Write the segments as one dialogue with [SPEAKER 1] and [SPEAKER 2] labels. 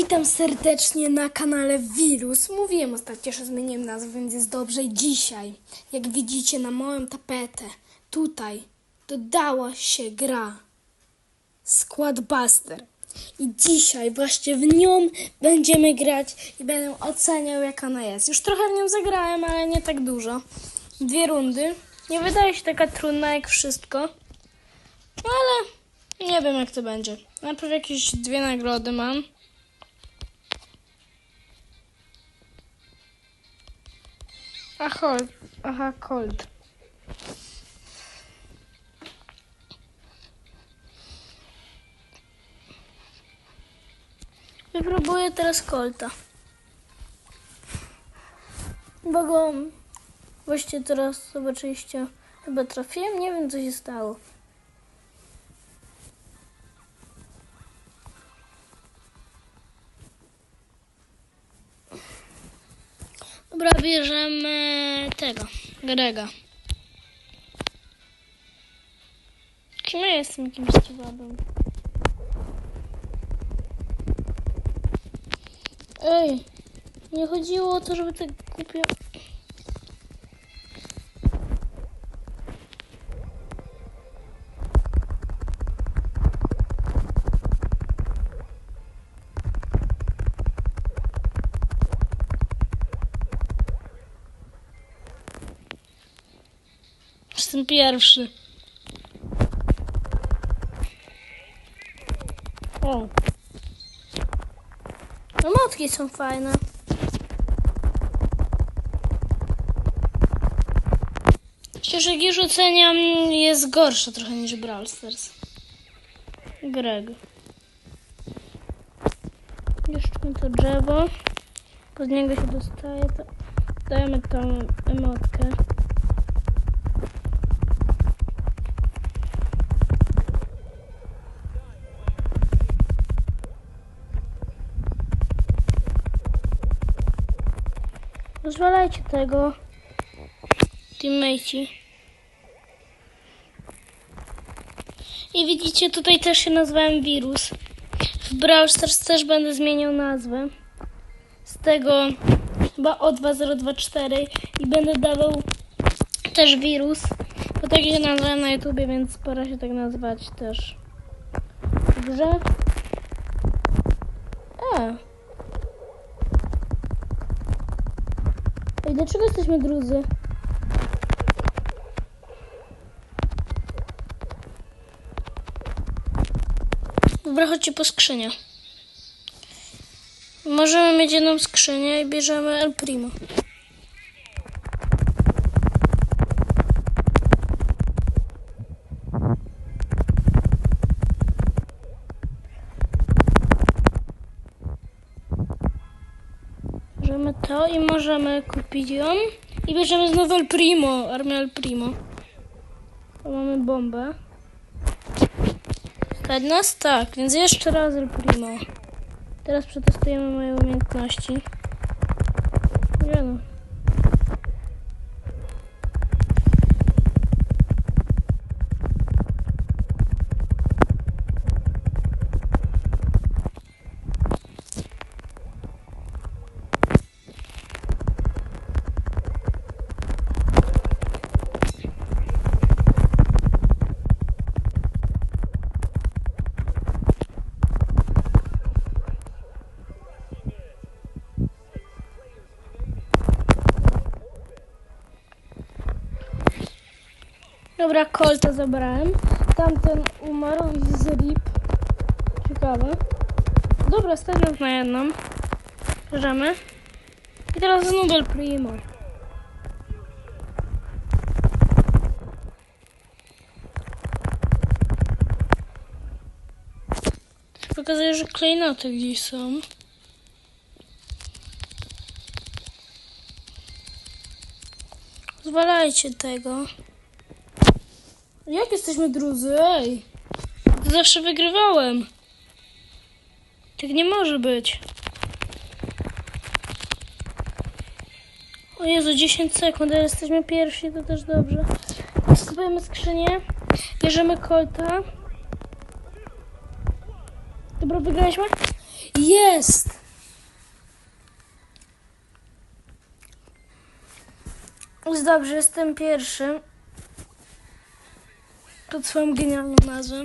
[SPEAKER 1] Witam serdecznie na kanale Wirus. Mówiłem ostatnio, że zmieniłem nazwę, więc jest dobrze. I dzisiaj, jak widzicie na moją tapetę, tutaj dodała się gra Squadbuster. I dzisiaj właśnie w nią będziemy grać i będę oceniał, jak ona jest. Już trochę w nią zagrałem, ale nie tak dużo. Dwie rundy. Nie wydaje się taka trudna jak wszystko. No ale nie wiem, jak to będzie. Najpierw jakieś dwie nagrody mam. Aha, aha, cold. Wypróbuję teraz kolta. Bo go właśnie teraz zobaczyliście. Chyba trafiłem, nie wiem co się stało. Bierzemy tego, Grega. Kim ja jestem jakimś stewardem? Ej, nie chodziło o to, żeby tak kupił. Jestem pierwszy. O. No motki są fajne. Szczerze, Giż oceniam jest gorsza trochę niż Brawl Stars. Greg. Jeszcze to drzewo. Pod niego się dostaje. To... Dajemy tą emotkę. Pozwalajcie tego. Teammateci. I widzicie, tutaj też się nazwałem Wirus. W Brawl Stars też będę zmieniał nazwę. Z tego chyba O2024 i będę dawał też Wirus. Bo tak się nazwałem na YouTubie, więc pora się tak nazwać też. Dobrze? E. dlaczego jesteśmy drudzy? Dobra, chodźcie po skrzynię. Możemy mieć jedną skrzynię i bierzemy El Primo. Bierzemy to i możemy kupić ją. I bierzemy znowu El Primo, armię El Primo. Tu mamy bombę. Stać nas? Tak, więc jeszcze raz El Primo. Teraz przetestujemy moje umiejętności. Dobra, kolta zabrałem. Tamten umarł i z rip. Ciekawe. Dobra, stawiam na jedną. Bierzemy. I teraz znów El Primo. Pokazuję, że klejnoty gdzieś są. Zwalajcie tego. Jak jesteśmy drudzy? Ej! Zawsze wygrywałem. Tak nie może być. O Jezu, 10 sekund, ale jesteśmy pierwsi, to też dobrze. Skupujemy skrzynię, bierzemy kolta. Dobra, wygraliśmy? Jest! Jest dobrze, jestem pierwszy. Pod swoją genialną nazwę.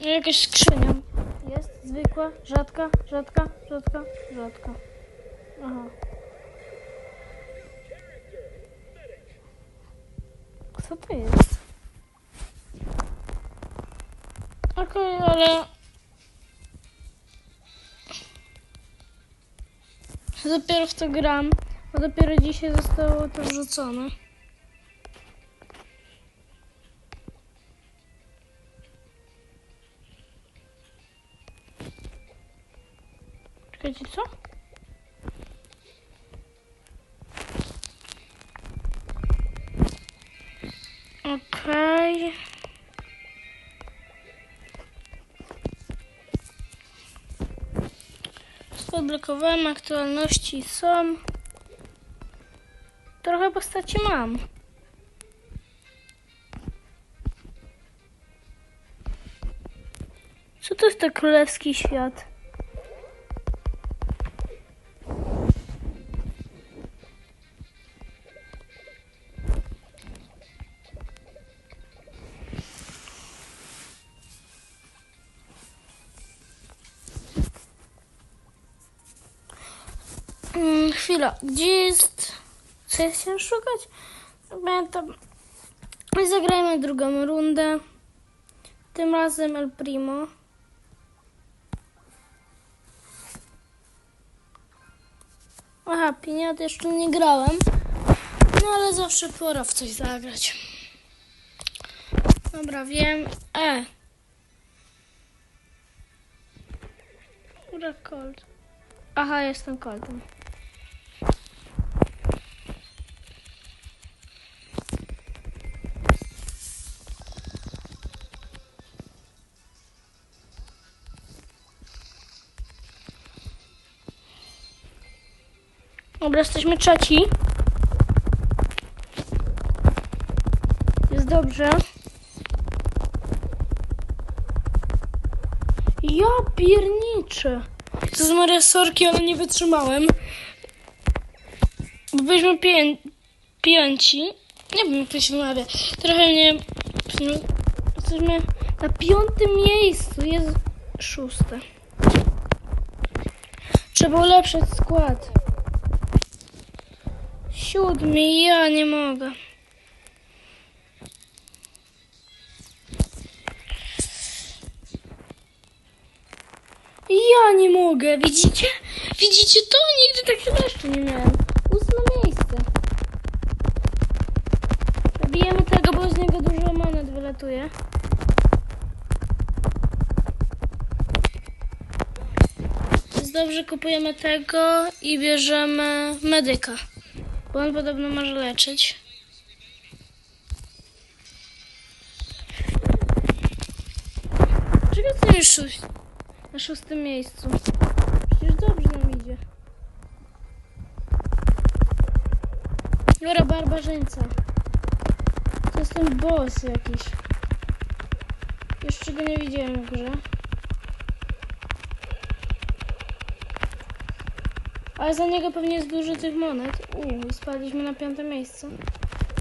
[SPEAKER 1] Jakaś skrzynia. Jest zwykła, rzadka, rzadka, rzadka, rzadka. Aha. Co to jest? Okej, ale... Dopiero w to gram, bo dopiero dzisiaj zostało to wrzucone. Odblokowałem, aktualności są. Trochę postaci mam. Co to jest ten królewski świat? Mm, chwila, gdzie jest... Co ja chciałam szukać? Pamiętam. I zagrajmy drugą rundę. Tym razem El Primo. Aha, piniat jeszcze nie grałem. No ale zawsze pora w coś zagrać. Dobra, wiem. E. Ura Colt. Aha, jestem Coltem. Dobra, jesteśmy trzeci. Jest dobrze. Ja pierniczę. To z Maria Sorki, ale nie wytrzymałem. Bo byliśmy pię pięci. Nie wiem, jak to się wymawia. Trochę mnie... Jesteśmy na piątym miejscu. Jest szóste. Trzeba ulepszyć skład. Siódmy, ja nie mogę. Ja nie mogę, widzicie? Widzicie to? Nigdy takiego jeszcze nie miałem. Ósme miejsce. Bijemy tego, bo z niego dużo monet wylatuje. Więc dobrze kupujemy tego i bierzemy medyka. Bo on podobno może leczyć. Dlaczego ty już szóst... na szóstym miejscu? Przecież dobrze nam idzie. Dobra, barbarzyńca. To jest ten boss jakiś. Jeszcze go nie widziałem w grze. Ale za niego pewnie jest dużo tych monet. Uuu, spadliśmy na piąte miejsce.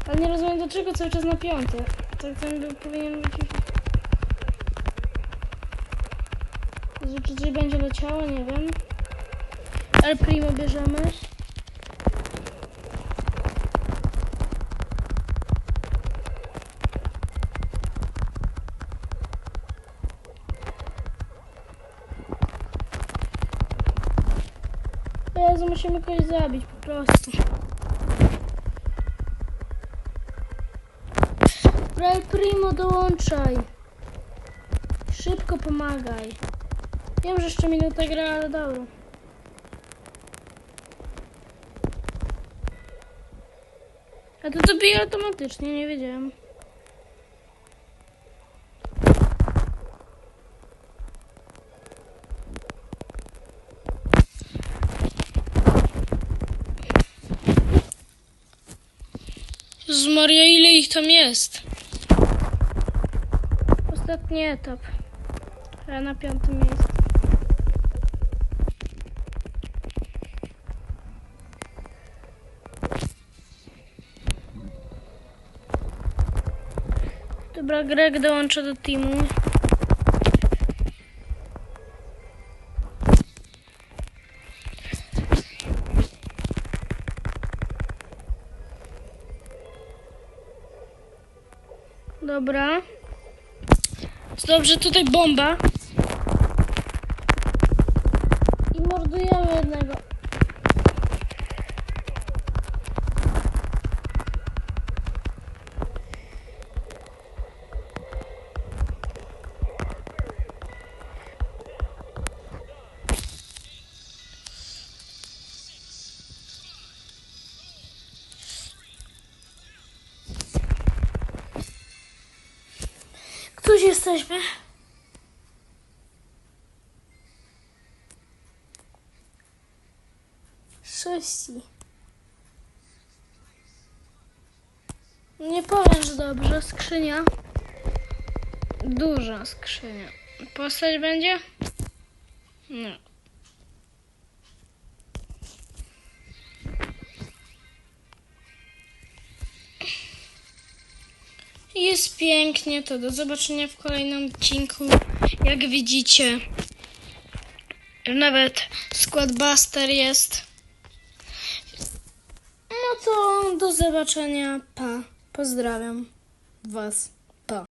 [SPEAKER 1] Ale nie rozumiem dlaczego cały czas na piąte. Tak ten był, powinien być już... Czy coś będzie leciało? Nie wiem. Ale primo bierzemy. Jezu, musimy kogoś zabić po prostu. Ray Primo, dołączaj. Szybko pomagaj. Wiem, że jeszcze minuta gra, ale dobra. A to to bije automatycznie, nie wiedziałem. Z Maria, ile ich tam jest? Ostatni etap. Ja na piątym miejscu. Dobra, Greg dołącza do teamu. Dobra. Dobrze, tutaj bomba. Któż jesteśmy? Sześci. Nie powiem, że dobrze. Skrzynia. Duża skrzynia. Postać będzie? No. Jest pięknie, to do zobaczenia w kolejnym odcinku. Jak widzicie, nawet skład Buster jest. No to do zobaczenia. Pa. Pozdrawiam Was. Pa.